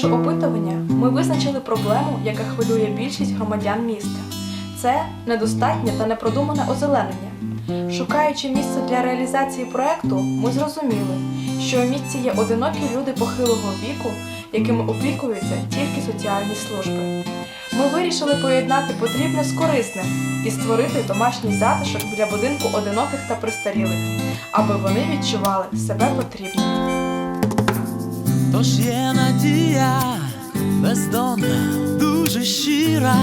Провівши опитування, ми визначили проблему, яка хвилює більшість громадян міста. Це недостатнє та непродумане озеленення. Шукаючи місце для реалізації проекту, ми зрозуміли, що у місті є одинокі люди похилого віку, якими опікуються тільки соціальні служби. Ми вирішили поєднати потрібне з корисним і створити домашній затишок біля будинку одиноких та престарілих, аби вони відчували себе потрібними. Тож є надія бездонна, дуже щира.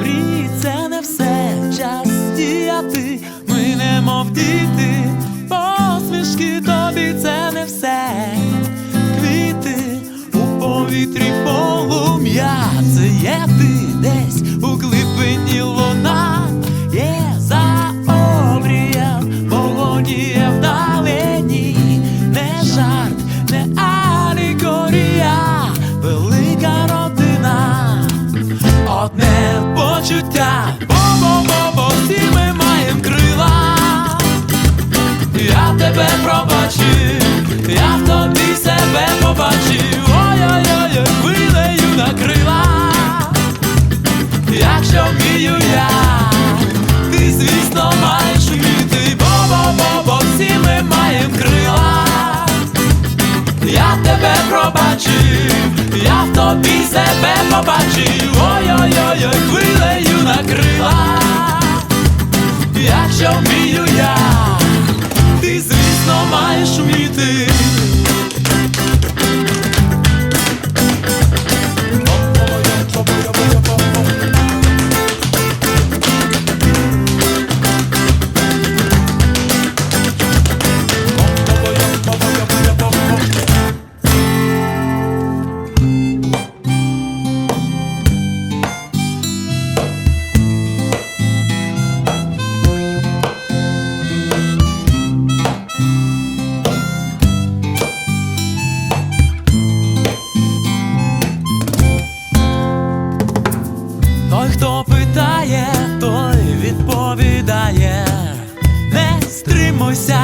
Мрії це не все час діяти. Ми не мов діти, посмішки тобі це не все. Квіти у повітрі полум'я. Це є ти десь у бо-бо-бо-бо, всі ми маєм крила. Я тебе пробачив, я в тобі себе побачив, ой-ой-ой, хвилею накрила. Якщо вмію я, ти, звісно, маєш вміти, бо-бо-бо-бо, всі ми маєм крила. Я тебе пробачив, я в тобі себе побачив, ой-ой-ой, Той, хто питає, той відповідає, не стримуйся.